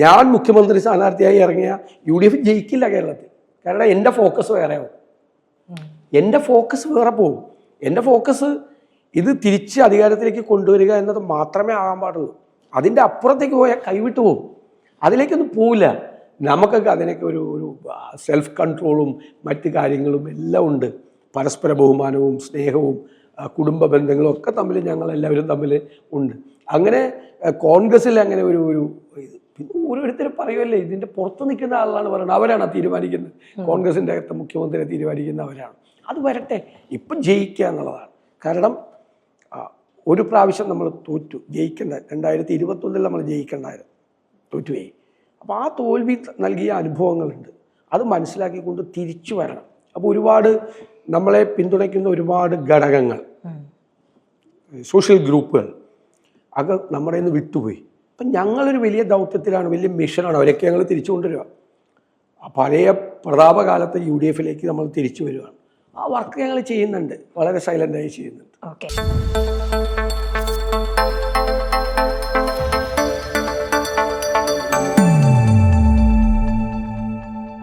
ഞാൻ മുഖ്യമന്ത്രി സ്ഥാനാർത്ഥിയായി ഇറങ്ങിയ യു ഡി എഫ് ജയിക്കില്ല കേരളത്തിൽ. കാരണം എന്റെ ഫോക്കസ് വേറെയാവും എന്റെ ഫോക്കസ് വേറെ പോകും. എന്റെ ഫോക്കസ് ഇത് തിരിച്ച് അധികാരത്തിലേക്ക് കൊണ്ടുവരിക എന്നത് മാത്രമേ ആകാൻ പാടുള്ളൂ. അതിന്റെ അപ്പുറത്തേക്ക് പോയാൽ കൈവിട്ടു പോകും. അതിലേക്കൊന്നും പോവില്ല. നമുക്കൊക്കെ അതിനൊക്കെ ഒരു ഒരു സെൽഫ് കൺട്രോളും മറ്റു കാര്യങ്ങളും എല്ലാം ഉണ്ട്. പരസ്പര ബഹുമാനവും സ്നേഹവും കുടുംബ ബന്ധങ്ങളും ഒക്കെ തമ്മിൽ ഞങ്ങൾ എല്ലാവരും തമ്മിൽ ഉണ്ട്. അങ്ങനെ കോൺഗ്രസ്സിൽ അങ്ങനെ ഒരു ഒരു പിന്നെ ഓരോരുത്തരും പറയുമല്ലേ ഇതിന്റെ പുറത്ത് നിൽക്കുന്ന ആളാണ് പറയുന്നത്. അവരാണ് ആ തീരുമാനിക്കുന്നത്. കോൺഗ്രസിന്റെ അകത്ത് മുഖ്യമന്ത്രിയെ തീരുമാനിക്കുന്ന അവരാണ്. അത് വരട്ടെ. ഇപ്പം ജയിക്കുക എന്നുള്ളതാണ്. കാരണം ഒരു പ്രാവശ്യം നമ്മൾ തോറ്റു. ജയിക്കേണ്ട. രണ്ടായിരത്തി ഇരുപത്തൊന്നിൽ നമ്മൾ ജയിക്കേണ്ടായിരുന്നു. തോറ്റുപോയി. അപ്പോൾ ആ തോൽവി നൽകിയ അനുഭവങ്ങളുണ്ട്. അത് മനസ്സിലാക്കിക്കൊണ്ട് തിരിച്ചു വരണം. അപ്പോൾ ഒരുപാട് നമ്മളെ പിന്തുണയ്ക്കുന്ന ഒരുപാട് ഘടകങ്ങൾ സോഷ്യൽ ഗ്രൂപ്പുകൾ അത് നമ്മുടെ നിന്ന് വിട്ടുപോയി. അപ്പം ഞങ്ങളൊരു വലിയ ദൗത്യത്തിലാണ് വലിയ മിഷനാണ്. അവരൊക്കെ ഞങ്ങൾ തിരിച്ചു കൊണ്ടുവരിക. പഴയ പ്രതാപകാലത്ത് യു ഡി എഫിലേക്ക് നമ്മൾ തിരിച്ചു വരികയാണ്. ആ വർക്ക് ഞങ്ങൾ ചെയ്യുന്നുണ്ട്. വളരെ സൈലന്റായി ചെയ്യുന്നുണ്ട്. ഓക്കെ